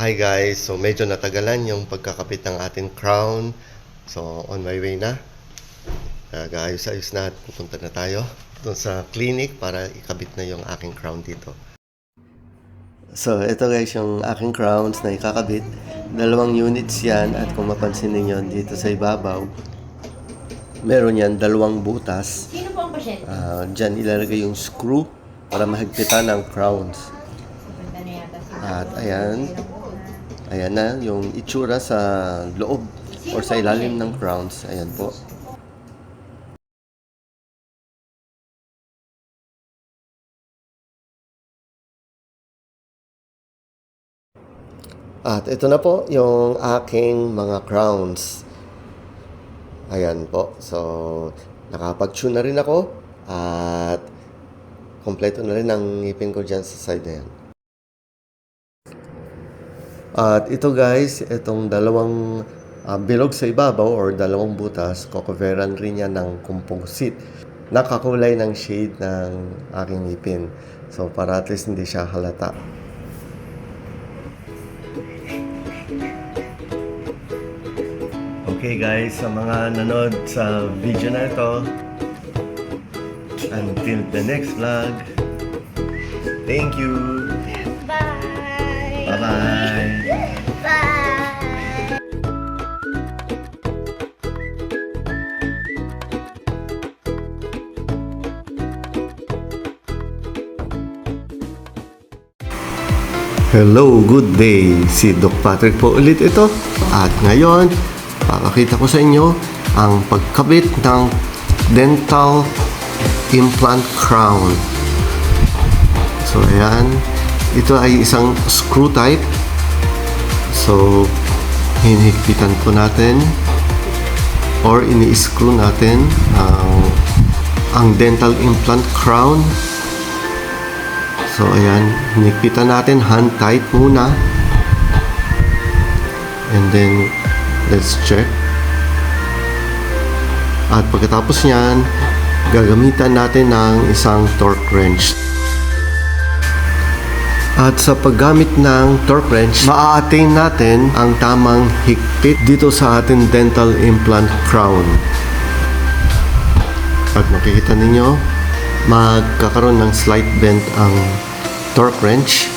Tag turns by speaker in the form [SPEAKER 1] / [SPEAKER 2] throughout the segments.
[SPEAKER 1] Hi guys, so medyo natagalan yung pagkakapit ng ating crown. So on my way na. Nag-ayos-ayos na at pupunta na tayo doon sa clinic para ikabit na yung aking crown dito. So ito guys yung aking crowns na ikakabit. Dalawang units yan at kung mapansin ninyo dito sa ibabaw, meron yan dalawang butas.
[SPEAKER 2] Sino po ang pasyente?
[SPEAKER 1] Ah, Diyan ilalagay yung screw para mahigpitan ang crowns. At ayan, ayan na yung itsura sa loob or sa ilalim ng crowns. Ayan po. At ito na po yung aking mga crowns. Ayan po. So, nakapag-tune na rin ako. At kompleto na rin ang ngipin ko dyan sa side na yan. At ito guys, itong dalawang ah, bilog sa ibabaw or dalawang butas, kukoveran rin yan ng composite. Nakakulay ng shade ng aking ngipin. So para at least hindi siya halata. Okay guys, sa mga nanood sa video na ito, until the next vlog, thank you!
[SPEAKER 2] Bye!
[SPEAKER 1] Hello, good day. Si Doc Patrick po ulit ito. At ngayon, papakita ko sa inyo ang pagkabit ng dental implant crown. So, ayan. Ito ay isang screw type. So, hinihigpitan po natin or ini-screw natin ang ang dental implant crown So, ayan. Hinigpitan natin. Hand tight muna. And then, let's check. At pagkatapos niyan, gagamitan natin ng isang torque wrench. At sa paggamit ng torque wrench, maa-attain natin ang tamang higpit dito sa ating dental implant crown. At makikita ninyo, magkakaroon ng slight bend ang torque wrench.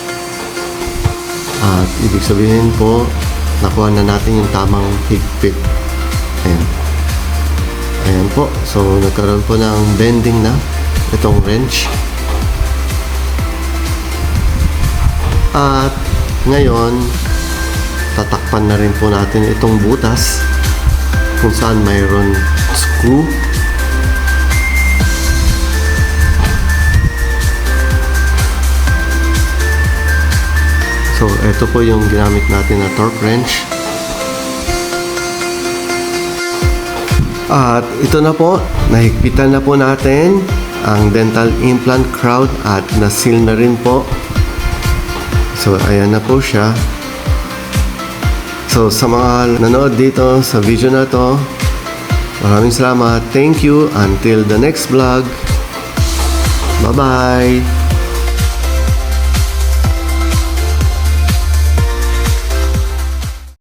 [SPEAKER 1] At ibig sabihin po, nakuha na natin yung tamang higpit. Ayan. Ayan po. So, nagkaroon po ng bending na itong wrench. At ngayon, tatakpan na rin po natin itong butas kung saan mayroon screw So, ito po yung ginamit natin na torque wrench. At ito na po, nahigpitan na po natin ang dental implant crown at nasil na rin po. So, ayan na po siya. So, sa mga nanood dito sa video na to, maraming salamat. Thank you. Until the next vlog. Bye-bye.